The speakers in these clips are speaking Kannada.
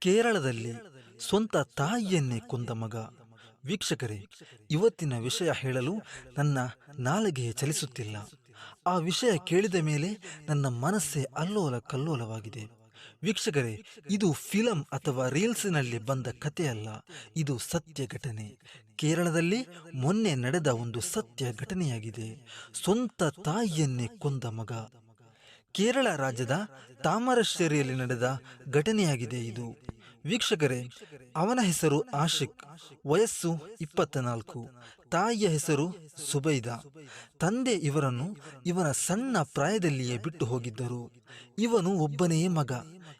ಕೇರಳದಲ್ಲಿ ಸ್ವಂತ ತಾಯಿಯನ್ನೇ ಕೊಂದ ಮಗ. ವೀಕ್ಷಕರೇ, ಇವತ್ತಿನ ವಿಷಯ ಹೇಳಲು ನನ್ನ ನಾಲಿಗೆ ಚಲಿಸುತ್ತಿಲ್ಲ. ಆ ವಿಷಯ ಕೇಳಿದ ಮೇಲೆ ನನ್ನ ಮನಸ್ಸೇ ಅಲ್ಲೋಲ ಕಲ್ಲೋಲವಾಗಿದೆ. ವೀಕ್ಷಕರೇ, ಇದು ಫಿಲಂ ಅಥವಾ ರೀಲ್ಸ್ನಲ್ಲಿ ಬಂದ ಕಥೆಯಲ್ಲ, ಇದು ಸತ್ಯ ಘಟನೆ. ಕೇರಳದಲ್ಲಿ ಮೊನ್ನೆ ನಡೆದ ಒಂದು ಸತ್ಯ ಘಟನೆಯಾಗಿದೆ. ಸ್ವಂತ ತಾಯಿಯನ್ನೇ ಕೊಂದ ಮಗ. ಕೇರಳ ರಾಜ್ಯದ ತಾಮರಶ್ಶೇರಿಯಲ್ಲಿ ನಡೆದ ಘಟನೆಯಾಗಿದೆ ಇದು. ವೀಕ್ಷಕರೇ, ಅವನ ಹೆಸರು ಆಶಿಕ್, ವಯಸ್ಸು ಇಪ್ಪತ್ತ ನಾಲ್ಕು ತಾಯಿಯ ಹೆಸರು ಸುಬೈದ. ತಂದೆ ಇವರನ್ನು ಇವನ ಸಣ್ಣ ಪ್ರಾಯದಲ್ಲಿಯೇ ಬಿಟ್ಟು ಹೋಗಿದ್ದರು. ಇವನು ಒಬ್ಬನೇ ಮಗ.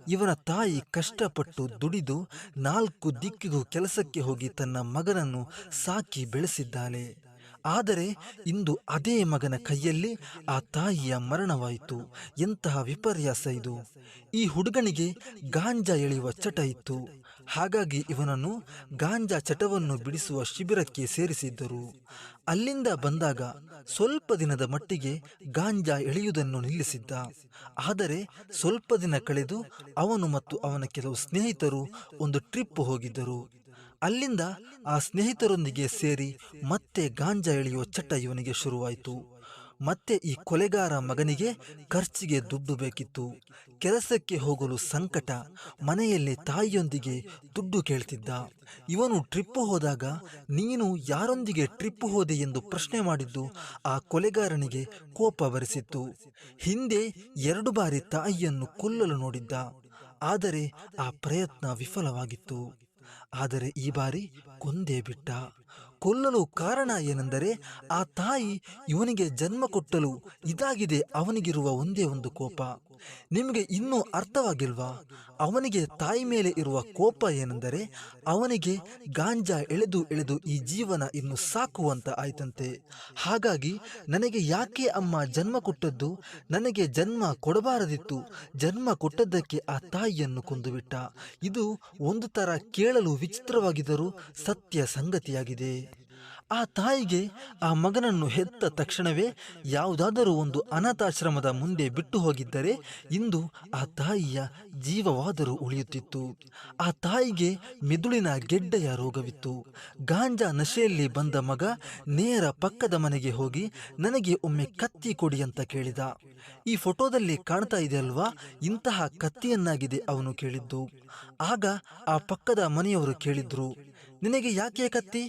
ಇವನ ತಾಯಿ ಕಷ್ಟಪಟ್ಟು ದುಡಿದು ನಾಲ್ಕು ದಿಕ್ಕಿಗೂ ಕೆಲಸಕ್ಕೆ ಹೋಗಿ ತನ್ನ ಮಗನನ್ನು ಸಾಕಿ ಬೆಳೆಸಿದ್ದಾಳೆ. ಆದರೆ ಇಂದು ಅದೇ ಮಗನ ಕೈಯಲ್ಲಿ ಆ ತಾಯಿಯ ಮರಣವಾಯಿತು. ಎಂತಹ ವಿಪರ್ಯಾಸ ಇದು. ಈ ಹುಡುಗನಿಗೆ ಗಾಂಜಾ ಎಳೆಯುವ ಚಟ ಇತ್ತು. ಹಾಗಾಗಿ ಇವನನ್ನು ಗಾಂಜಾ ಚಟವನ್ನು ಬಿಡಿಸುವ ಶಿಬಿರಕ್ಕೆ ಸೇರಿಸಿದ್ದರು. ಅಲ್ಲಿಂದ ಬಂದಾಗ ಸ್ವಲ್ಪ ದಿನದ ಮಟ್ಟಿಗೆ ಗಾಂಜಾ ಎಳೆಯುವುದನ್ನು ನಿಲ್ಲಿಸಿದ್ದ. ಆದರೆ ಸ್ವಲ್ಪ ದಿನ ಕಳೆದು ಅವನು ಮತ್ತು ಅವನ ಕೆಲವು ಸ್ನೇಹಿತರು ಒಂದು ಟ್ರಿಪ್ ಹೋಗಿದ್ದರು. ಅಲ್ಲಿಂದ ಆ ಸ್ನೇಹಿತರೊಂದಿಗೆ ಸೇರಿ ಮತ್ತೆ ಗಾಂಜಾ ಎಳೆಯುವ ಚಟ ಇವನಿಗೆ ಶುರುವಾಯಿತು. ಮತ್ತೆ ಈ ಕೊಲೆಗಾರ ಮಗನಿಗೆ ಖರ್ಚಿಗೆ ದುಡ್ಡು ಬೇಕಿತ್ತು. ಕೆಲಸಕ್ಕೆ ಹೋಗಲು ಸಂಕಟ, ಮನೆಯಲ್ಲಿ ತಾಯಿಯೊಂದಿಗೆ ದುಡ್ಡು ಕೇಳ್ತಿದ್ದ. ಇವನು ಟ್ರಿಪ್ ಹೋದಾಗ, ನೀನು ಯಾರೊಂದಿಗೆ ಟ್ರಿಪ್ ಹೋದೆ ಎಂದು ಪ್ರಶ್ನೆ ಮಾಡಿದ್ದು ಆ ಕೊಲೆಗಾರನಿಗೆ ಕೋಪ ಬರೆಸಿತ್ತು. ಹಿಂದೆ ಎರಡು ಬಾರಿ ತಾಯಿಯನ್ನು ಕೊಲ್ಲಲು ನೋಡಿದ್ದ. ಆದರೆ ಆ ಪ್ರಯತ್ನ ವಿಫಲವಾಗಿತ್ತು. ಆದರೆ ಈ ಬಾರಿ ಕೊಂದೇ ಬಿಟ್ಟ. ಕೊಲ್ಲಲು ಕಾರಣ ಏನೆಂದರೆ ಆ ತಾಯಿ ಇವನಿಗೆ ಜನ್ಮ ಕೊಟ್ಟಲು ಇದಾಗಿದೆ ಅವನಿಗಿರುವ ಒಂದೇ ಒಂದು ಕೋಪ. ನಿಮಗೆ ಇನ್ನೂ ಅರ್ಥವಾಗಿಲ್ವಾ? ಅವನಿಗೆ ತಾಯಿ ಮೇಲೆ ಇರುವ ಕೋಪ ಏನೆಂದರೆ, ಅವನಿಗೆ ಗಾಂಜಾ ಎಳೆದು ಎಳೆದು ಈ ಜೀವನ ಇನ್ನು ಸಾಕುವಂತ ಆಯ್ತಂತೆ. ಹಾಗಾಗಿ ನನಗೆ ಯಾಕೆ ಅಮ್ಮ ಜನ್ಮ ಕೊಟ್ಟದ್ದು? ನನಗೆ ಜನ್ಮ ಕೊಡಬಾರದಿತ್ತು. ಜನ್ಮ ಕೊಟ್ಟದ್ದಕ್ಕೆ ಆ ತಾಯಿಯನ್ನು ಕೊಂದುಬಿಟ್ಟ. ಇದು ಒಂದು ಥರ ಕೇಳಲು ವಿಚಿತ್ರವಾಗಿದ್ದರೂ ಸತ್ಯ ಸಂಗತಿಯಾಗಿದೆ. ಆ ತಾಯಿಗೆ ಆ ಮಗನನ್ನು ಹೆತ್ತ ತಕ್ಷಣವೇ ಯಾವುದಾದರೂ ಒಂದು ಅನಾಥಾಶ್ರಮದ ಮುಂದೆ ಬಿಟ್ಟು ಹೋಗಿದ್ದರೆ ಇಂದು ಆ ತಾಯಿಯ ಜೀವವಾದರೂ ಉಳಿಯುತ್ತಿತ್ತು. ಆ ತಾಯಿಗೆ ಮೆದುಳಿನ ಗೆಡ್ಡೆಯ ರೋಗವಿತ್ತು. ಗಾಂಜಾ ನಶೆಯಲ್ಲಿ ಬಂದ ಮಗ ನೇರ ಪಕ್ಕದ ಮನೆಗೆ ಹೋಗಿ ನನಗೆ ಒಮ್ಮೆ ಕತ್ತಿ ಕೊಡಿ ಅಂತ ಕೇಳಿದ. ಈ ಫೋಟೋದಲ್ಲಿ ಕಾಣ್ತಾ ಇದೆ ಅಲ್ವಾ ಇಂತಹ ಕತ್ತಿಯನ್ನಾಗಿದೆ ಅವನು ಕೇಳಿದ್ದು. ಆಗ ಆ ಪಕ್ಕದ ಮನೆಯವರು ಕೇಳಿದ್ರು, ನಿನಗೆ ಯಾಕೆ ಕತ್ತಿ?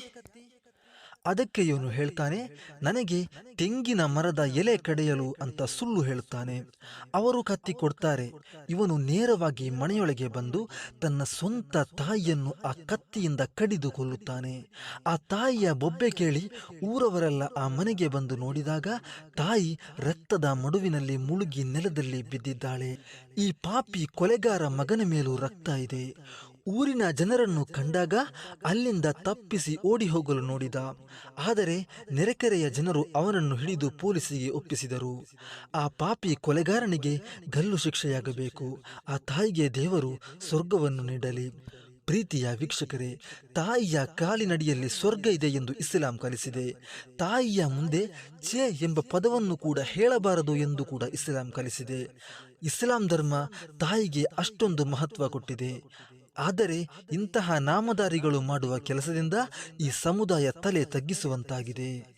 ಅದಕ್ಕೆ ಇವನು ಹೇಳ್ತಾನೆ, ನನಗೆ ತೆಂಗಿನ ಮರದ ಎಲೆ ಕಡೆಯಲು ಅಂತ ಸುಳ್ಳು ಹೇಳುತ್ತಾನೆ. ಅವರು ಕತ್ತಿ ಕೊಡ್ತಾರೆ. ಇವನು ನೇರವಾಗಿ ಮನೆಯೊಳಗೆ ಬಂದು ತನ್ನ ಸ್ವಂತ ತಾಯಿಯನ್ನು ಆ ಕತ್ತಿಯಿಂದ ಕಡಿದು ಕೊಲ್ಲುತ್ತಾನೆ ಆ ತಾಯಿಯ ಬೊಬ್ಬೆ ಕೇಳಿ ಊರವರೆಲ್ಲ ಆ ಮನೆಗೆ ಬಂದು ನೋಡಿದಾಗ ತಾಯಿ ರಕ್ತದ ಮಡುವಿನಲ್ಲಿ ಮುಳುಗಿ ನೆಲದಲ್ಲಿ ಬಿದ್ದಿದ್ದಾಳೆ. ಈ ಪಾಪಿ ಕೊಲೆಗಾರ ಮಗನ ಮೇಲೂ ರಕ್ತ ಇದೆ. ಊರಿನ ಜನರನ್ನು ಕಂಡಾಗ ಅಲ್ಲಿಂದ ತಪ್ಪಿಸಿ ಓಡಿ ಹೋಗಲು ನೋಡಿದ. ಆದರೆ ನೆರೆಕೆರೆಯ ಜನರು ಅವನನ್ನು ಹಿಡಿದು ಪೊಲೀಸಿಗೆ ಒಪ್ಪಿಸಿದರು. ಆ ಪಾಪಿ ಕೊಲೆಗಾರನಿಗೆ ಗಲ್ಲು ಶಿಕ್ಷೆಯಾಗಬೇಕು. ಆ ತಾಯಿಗೆ ದೇವರು ಸ್ವರ್ಗವನ್ನು ನೀಡಲಿ. ಪ್ರೀತಿಯ ವೀಕ್ಷಕರೇ, ತಾಯಿಯ ಕಾಲಿನಡಿಯಲ್ಲಿ ಸ್ವರ್ಗ ಇದೆ ಎಂದು ಇಸ್ಲಾಂ ಕಲಿಸಿದೆ. ತಾಯಿಯ ಮುಂದೆ ಛೆ ಎಂಬ ಪದವನ್ನು ಕೂಡ ಹೇಳಬಾರದು ಎಂದು ಕೂಡ ಇಸ್ಲಾಂ ಕಲಿಸಿದೆ. ಇಸ್ಲಾಂ ಧರ್ಮ ತಾಯಿಗೆ ಅಷ್ಟೊಂದು ಮಹತ್ವ ಕೊಟ್ಟಿದೆ. ಆದರೆ ಇಂತಹ ನಾಮಧಾರಿಗಳು ಮಾಡುವ ಕೆಲಸದಿಂದ ಈ ಸಮುದಾಯ ತಲೆ ತಗ್ಗಿಸುವಂತಾಗಿದೆ.